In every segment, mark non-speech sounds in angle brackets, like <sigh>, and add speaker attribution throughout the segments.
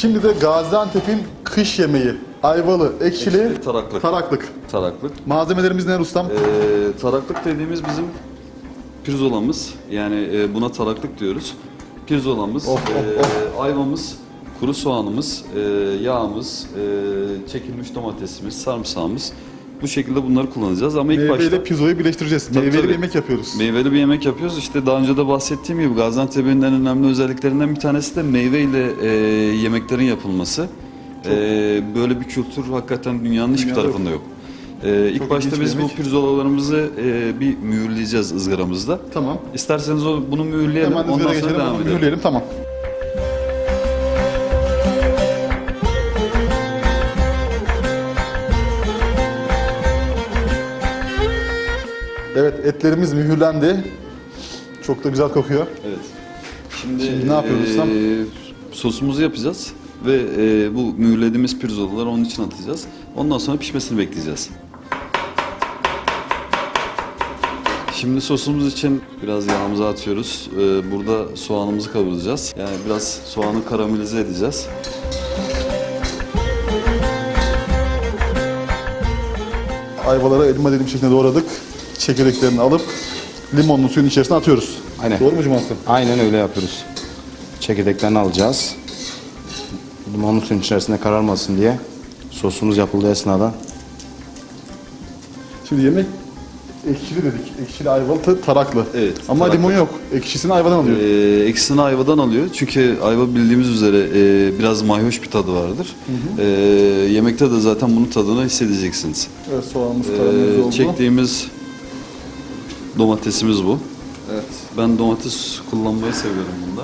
Speaker 1: Şimdi de Gaziantep'in kış yemeği. Ayvalı, ekşili,
Speaker 2: Ekşili, taraklık.
Speaker 1: taraklık.
Speaker 2: Taraklık.
Speaker 1: Malzemelerimiz ne ustam?
Speaker 2: Ee, taraklık dediğimiz bizim pirzolamız. Yani e, buna taraklık diyoruz. Pirzolamız,
Speaker 1: Of, of,
Speaker 2: e, ayvamız, kuru soğanımız, e, yağımız, e, çekilmiş domatesimiz, sarımsağımız. Bu şekilde bunları kullanacağız ama ilk
Speaker 1: Meyveyle
Speaker 2: başta
Speaker 1: pirzolayı birleştireceğiz.
Speaker 2: Tabii,
Speaker 1: Meyveli bir
Speaker 2: tabii.
Speaker 1: yemek yapıyoruz.
Speaker 2: meyveli bir yemek yapıyoruz. İşte daha önce de bahsettiğim gibi Gaziantep'in en önemli özelliklerinden bir tanesi de meyveyle e, yemeklerin yapılması. E, böyle bir kültür hakikaten dünyanın hiçbir
Speaker 1: Dünyada yok.
Speaker 2: tarafında yok. E, ilk
Speaker 1: Çok
Speaker 2: başta
Speaker 1: ilginç bir
Speaker 2: biz bu
Speaker 1: yemek.
Speaker 2: pirzolalarımızı e, bir mühürleyeceğiz ızgaramızda.
Speaker 1: Tamam.
Speaker 2: İsterseniz o, bunu mühürleyelim,
Speaker 1: Hemen
Speaker 2: ondan
Speaker 1: ızgara
Speaker 2: sonra
Speaker 1: geçelim,
Speaker 2: devam
Speaker 1: onu
Speaker 2: edelim.
Speaker 1: mühürleyelim. Tamam. Evet, etlerimiz mühürlendi. Çok da güzel kokuyor.
Speaker 2: Evet. Şimdi,
Speaker 1: Şimdi ne yapıyoruz ustam?
Speaker 2: Sosumuzu yapacağız ve e, bu mühürlediğimiz pirzolaları onun için atacağız. Ondan sonra pişmesini bekleyeceğiz. Şimdi sosumuz için biraz yağımızı atıyoruz. E, burada soğanımızı kavuracağız. Yani biraz soğanı karamelize edeceğiz.
Speaker 1: Ayvaları elma dediğim şekilde doğradık. Çekirdeklerini alıp limonlu suyun içerisine atıyoruz.
Speaker 3: Aynen.
Speaker 1: Doğru mu Cuma Usta?
Speaker 3: Aynen öyle yapıyoruz. Çekirdeklerini alacağız. Limonlu suyun içerisinde kararmasın diye sosumuz yapıldığı esnada
Speaker 1: Şimdi yemek ekşili dedik. Ekşili ayvalı ta- taraklı.
Speaker 2: Evet,
Speaker 1: Ama
Speaker 2: taraklı.
Speaker 1: limon yok. Ekşisini ayvadan alıyor.
Speaker 2: Ee, ekşisini ayvadan alıyor. Çünkü ayva bildiğimiz üzere e, biraz mayhoş bir tadı vardır. Ee, yemekte de zaten bunun tadını hissedeceksiniz.
Speaker 1: Evet soğanımız
Speaker 2: Ee,
Speaker 1: karamelize oldu.
Speaker 2: çektiğimiz domatesimiz bu.
Speaker 1: Evet.
Speaker 2: Ben domates kullanmayı seviyorum bunda.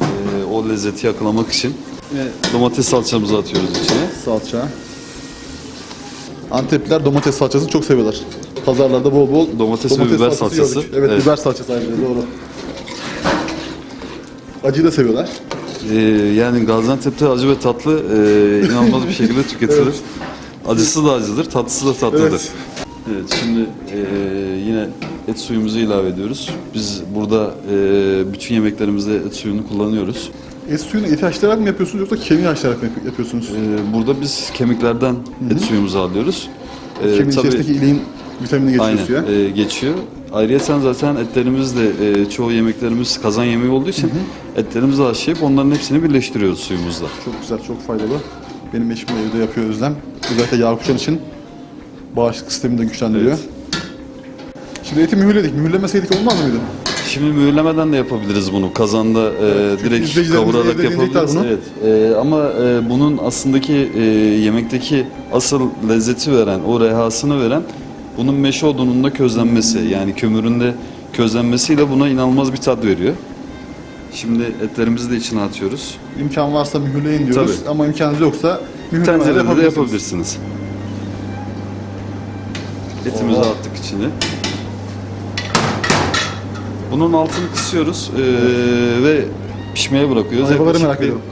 Speaker 2: Ee, o lezzeti yakalamak için. Ve domates salçamızı atıyoruz içine.
Speaker 1: Salça. Antepliler domates salçasını çok seviyorlar. Pazarlarda bol bol
Speaker 2: Domates ve biber salçası.
Speaker 1: gördük. Evet,
Speaker 2: Evet.
Speaker 1: biber salçası ayrıca doğru. Acıyı da seviyorlar.
Speaker 2: Ee, yani Gaziantep'te acı ve tatlı e, inanılmaz bir şekilde tüketilir. <laughs>
Speaker 1: Evet.
Speaker 2: Acısı da acıdır, tatlısı da tatlıdır.
Speaker 1: Evet.
Speaker 2: Evet, şimdi e, yine et suyumuzu ilave ediyoruz. Biz burada e, bütün yemeklerimizde et suyunu kullanıyoruz.
Speaker 1: Et suyunu eti haşlayarak mı yapıyorsunuz yoksa kemiği haşlayarak mı yap- yapıyorsunuz?
Speaker 2: E, burada biz kemiklerden et suyumuzu alıyoruz. E,
Speaker 1: Kemiğin
Speaker 2: tabii-
Speaker 1: içerisindeki iliğin vitamini geçiyor
Speaker 2: Aynen
Speaker 1: suya.
Speaker 2: e, geçiyor. Ayrıca zaten etlerimiz de e, çoğu yemeklerimiz kazan yemeği olduğu için etlerimizi haşlayıp onların hepsini birleştiriyoruz suyumuzla.
Speaker 1: Çok güzel, çok faydalı. Benim eşim de evde yapıyor Özlem. Özellikle Yakupcan için bağışıklık sistemini de güçlendiriyor.
Speaker 2: Evet.
Speaker 1: Şimdi eti mühürledik. Mühürlemeseydik olmaz mıydı?
Speaker 2: Şimdi mühürlemeden de yapabiliriz bunu. Kazanda e, direkt
Speaker 1: izleyicilerimiz
Speaker 2: kavurarak
Speaker 1: evde
Speaker 2: yapabiliriz.
Speaker 1: bunu.
Speaker 2: Evet. E, ama e, bunun aslındaki e, yemekteki asıl lezzeti veren, o rehasını veren bunun meşe odununda közlenmesi. Yani kömüründe közlenmesiyle buna inanılmaz bir tat veriyor. Şimdi etlerimizi de içine atıyoruz.
Speaker 1: İmkan varsa mühürleyin diyoruz
Speaker 2: Tabii.
Speaker 1: ama imkanınız yoksa mühürlemeyle
Speaker 2: Tencerede de
Speaker 1: yapabilirsiniz.
Speaker 2: Etimizi attık içine. Bunun altını kısıyoruz e, ve pişmeye bırakıyoruz.
Speaker 1: Ayvaları
Speaker 2: Yaklaşık
Speaker 1: merak
Speaker 2: bir-
Speaker 1: ediyorum.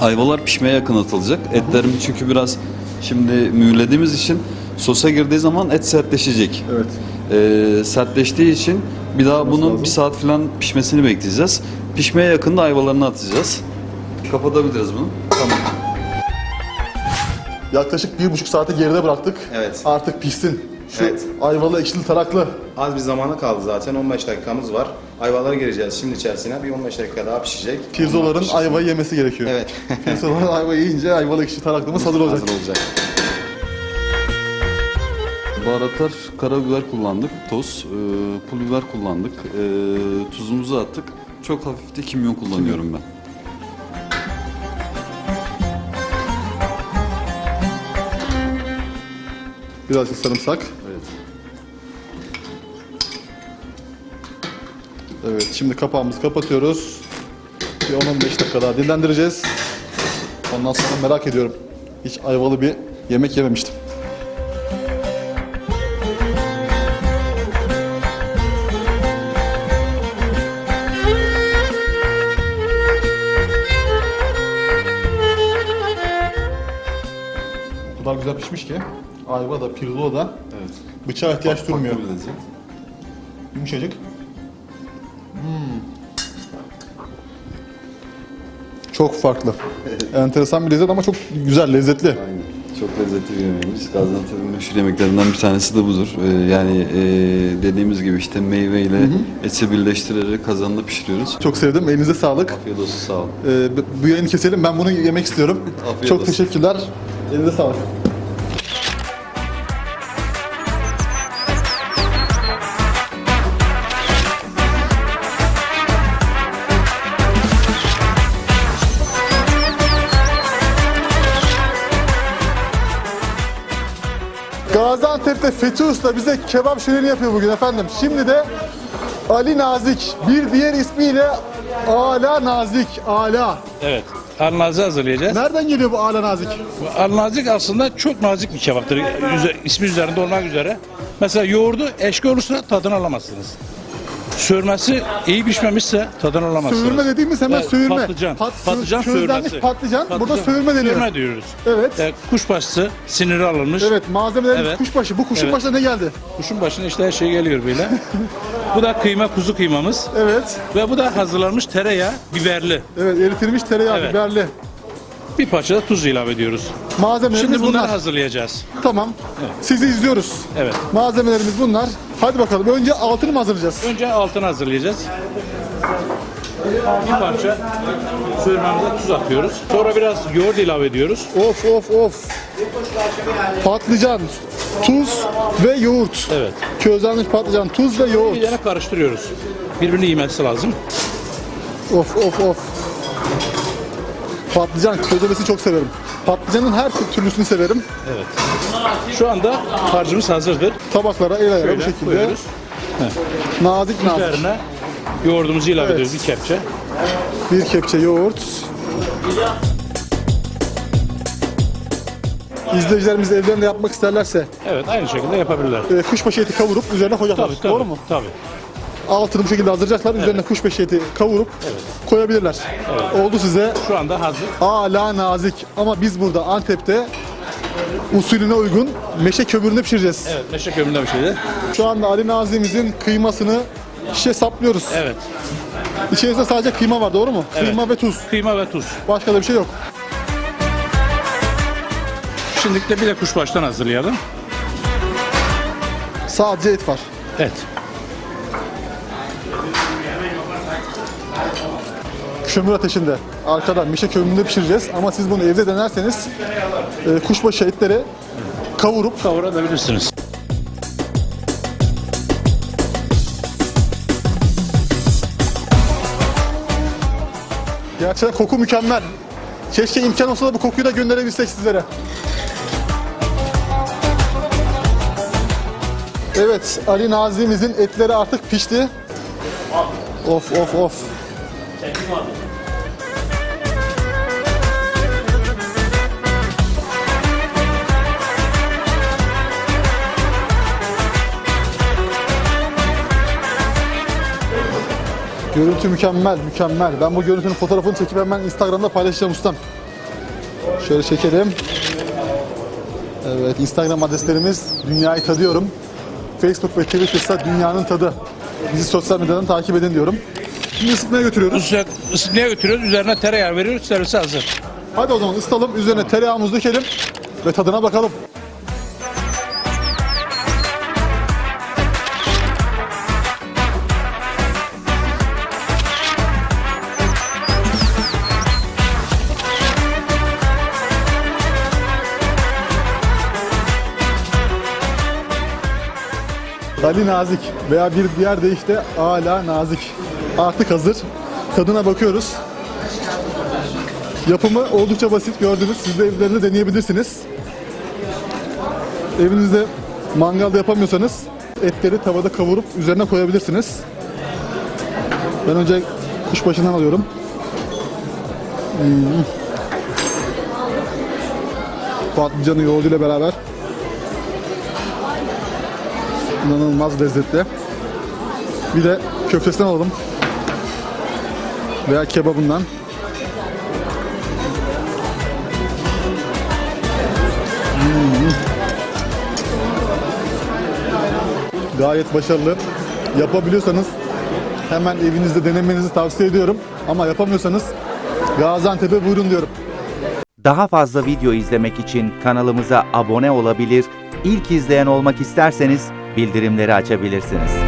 Speaker 2: Ayvalar pişmeye yakın atılacak. Etlerim çünkü biraz şimdi mühürlediğimiz için sosa girdiği zaman et sertleşecek.
Speaker 1: Evet.
Speaker 2: Ee, sertleştiği için bir daha bunun
Speaker 1: lazım.
Speaker 2: bir saat falan pişmesini bekleyeceğiz. Pişmeye yakın da ayvalarını atacağız. Kapatabiliriz bunu.
Speaker 1: Tamam. Yaklaşık bir buçuk saati geride bıraktık.
Speaker 3: Evet.
Speaker 1: Artık pişsin. Şu
Speaker 3: Evet.
Speaker 1: ayvalı, ekşili, taraklı.
Speaker 3: Az bir zamanı kaldı zaten 15 dakikamız var. Ayvaları gireceğiz şimdi içerisine bir 15 dakika daha pişecek.
Speaker 1: Pirzoların
Speaker 3: Pişsin.
Speaker 1: ayvayı yemesi gerekiyor.
Speaker 3: Evet. <laughs>
Speaker 1: Pirzoların ayvayı yiyince ayvalı, ekşili, taraklımız hazır olacak.
Speaker 3: Hazır olacak.
Speaker 2: Baharatlar karabiber kullandık, toz, e, pul biber kullandık, e, tuzumuzu attık. Çok hafif de kimyon kullanıyorum ben.
Speaker 1: Birazcık sarımsak.
Speaker 2: Evet.
Speaker 1: Evet, şimdi kapağımızı kapatıyoruz. Bir 10-15 dakika daha dinlendireceğiz. Ondan sonra merak ediyorum. Hiç ayvalı bir yemek yememiştim. O kadar güzel pişmiş ki ayva da pirzola da
Speaker 2: Evet.
Speaker 1: bıçağa ihtiyaç durmuyor.
Speaker 2: bir lezzet.
Speaker 1: Yumuşacık. Hmm. Çok farklı. <laughs> Enteresan bir lezzet ama çok güzel, lezzetli.
Speaker 2: Aynen. Çok lezzetli bir yemeğimiz. Gaziantep'in meşhur yemeklerinden bir tanesi de budur. Ee, yani e, dediğimiz gibi işte meyve ile eti birleştirerek kazanda pişiriyoruz.
Speaker 1: Çok sevdim. Elinize sağlık.
Speaker 2: Afiyet olsun sağ olun.
Speaker 1: Ee, bu yayını keselim. Ben bunu yemek istiyorum. <laughs>
Speaker 2: Afiyet
Speaker 1: çok
Speaker 2: olsun.
Speaker 1: teşekkürler. Elinize sağlık. Gaziantep'te Fethi Usta bize kebap şöleni yapıyor bugün efendim. Şimdi de Ali Nazik, bir diğer ismiyle Ala Nazik, Ala.
Speaker 4: Evet. Alnazi hazırlayacağız.
Speaker 1: Nereden geliyor bu Ala Nazik?
Speaker 4: Bu Alnazik aslında çok nazik bir kebaptır. Üze- ismi üzerinde olmak üzere. Mesela yoğurdu eşki olursa tadını alamazsınız. Sörmesi iyi pişmemişse tadını alamazsınız.
Speaker 1: Söğürme dediğimiz hemen
Speaker 4: Evet,
Speaker 1: söğürme.
Speaker 4: Patlıcan.
Speaker 1: Pat-
Speaker 4: patlıcan
Speaker 1: közlenmiş
Speaker 4: sörmesi.
Speaker 1: patlıcan. Burada söğürme deniyor.
Speaker 4: Sörme diyoruz.
Speaker 1: Evet.
Speaker 4: E, kuşbaşısı siniri alınmış.
Speaker 1: Evet malzemelerimiz
Speaker 4: Evet.
Speaker 1: kuşbaşı. Bu kuşun
Speaker 4: Evet.
Speaker 1: başına ne geldi?
Speaker 4: Kuşun başına işte her şey geliyor böyle. <laughs> bu da kıyma kuzu kıymamız.
Speaker 1: Evet.
Speaker 4: Ve bu da hazırlanmış tereyağı biberli.
Speaker 1: Evet eritilmiş tereyağı
Speaker 4: Evet.
Speaker 1: biberli.
Speaker 4: Bir parça da tuz ilave ediyoruz.
Speaker 1: Malzemelerimiz
Speaker 4: Şimdi bunları
Speaker 1: bunlar.
Speaker 4: hazırlayacağız.
Speaker 1: Tamam. Sizi izliyoruz.
Speaker 4: Evet.
Speaker 1: Malzemelerimiz bunlar. Hadi bakalım. Önce altını mı hazırlayacağız?
Speaker 4: Önce altını hazırlayacağız. Bir parça sürmemize tuz atıyoruz. Sonra biraz yoğurt ilave ediyoruz.
Speaker 1: Of of of. Patlıcan, tuz ve yoğurt.
Speaker 4: Evet.
Speaker 1: Közlenmiş patlıcan, tuz ve yoğurt.
Speaker 4: Bir karıştırıyoruz. Birbirini yemesi lazım.
Speaker 1: Of of of. Patlıcan közlemesi çok severim. Patlıcanın her türlüsünü severim.
Speaker 4: Evet. Şu anda harcımız hazırdır.
Speaker 1: Tabaklara el ayarı bu
Speaker 4: Şöyle
Speaker 1: şekilde.
Speaker 4: koyuyoruz.
Speaker 1: Nazik nazik.
Speaker 4: Üzerine yoğurdumuzu ilave
Speaker 1: Evet.
Speaker 4: ediyoruz bir kepçe.
Speaker 1: Bir kepçe yoğurt. İzleyicilerimiz evlerinde yapmak isterlerse
Speaker 4: Evet aynı şekilde yapabilirler.
Speaker 1: e, kuşbaşı eti kavurup üzerine koyacaklar.
Speaker 4: Tabii tabii.
Speaker 1: Doğru mu?
Speaker 4: Tabii.
Speaker 1: Altını bu şekilde hazırlayacaklar. Üzerine kuşbaşı eti kavurup koyabilirler. Oldu size
Speaker 4: Şu anda hazır.
Speaker 1: ala nazik. Ama biz burada Antep'te usulüne uygun meşe kömüründe pişireceğiz.
Speaker 4: Evet meşe kömüründe bir şeydi.
Speaker 1: Şu anda Ali Nazim'imizin kıymasını şişe saplıyoruz.
Speaker 4: Evet.
Speaker 1: İçerisinde sadece kıyma var doğru mu? Kıyma ve tuz.
Speaker 4: Kıyma ve tuz.
Speaker 1: Başka da bir şey yok.
Speaker 4: Şimdi de bir de kuşbaştan hazırlayalım.
Speaker 1: Sadece et var.
Speaker 4: Evet.
Speaker 1: Kömür ateşinde arkada mişe kömüründe pişireceğiz ama siz bunu evde denerseniz e, kuşbaşı etleri kavurup
Speaker 4: Kavurabilirsiniz.
Speaker 1: gerçekten koku mükemmel. Keşke imkan olsa da bu kokuyu da gönderebilsek sizlere. Evet, Ali Nazim'imizin etleri artık pişti. Of of of. Görüntü mükemmel, mükemmel. Ben bu görüntünün fotoğrafını çekip hemen Instagram'da paylaşacağım ustam. Şöyle çekelim. Evet, Instagram adreslerimiz Dünyayı Tadıyorum. Facebook ve Twitter'sa Dünyanın Tadı. Bizi sosyal medyadan takip edin diyorum. Şimdi ısıtmaya götürüyoruz.
Speaker 4: Isıtmaya, ısıtmaya götürüyoruz. Üzerine tereyağı veriyoruz. Servise hazır.
Speaker 1: Hadi o zaman ısıtalım, üzerine tereyağımızı dökelim ve tadına bakalım. Ali Nazik veya bir diğer deyişle Ala Nazik. Artık hazır. Tadına bakıyoruz. Yapımı oldukça basit gördünüz. Siz de evlerinde deneyebilirsiniz. Evinizde mangalda yapamıyorsanız etleri tavada kavurup üzerine koyabilirsiniz. Ben önce kuşbaşından alıyorum. Hmm. Patlıcanı yoğurduyla beraber. İnanılmaz lezzetli. Bir de köftesinden alalım. Veya kebabından. Gayet başarılı. Yapabiliyorsanız hemen evinizde denemenizi tavsiye ediyorum. Ama yapamıyorsanız Gaziantep'e buyurun diyorum.
Speaker 5: Daha fazla video izlemek için kanalımıza abone olabilir, ilk izleyen olmak isterseniz bildirimleri açabilirsiniz.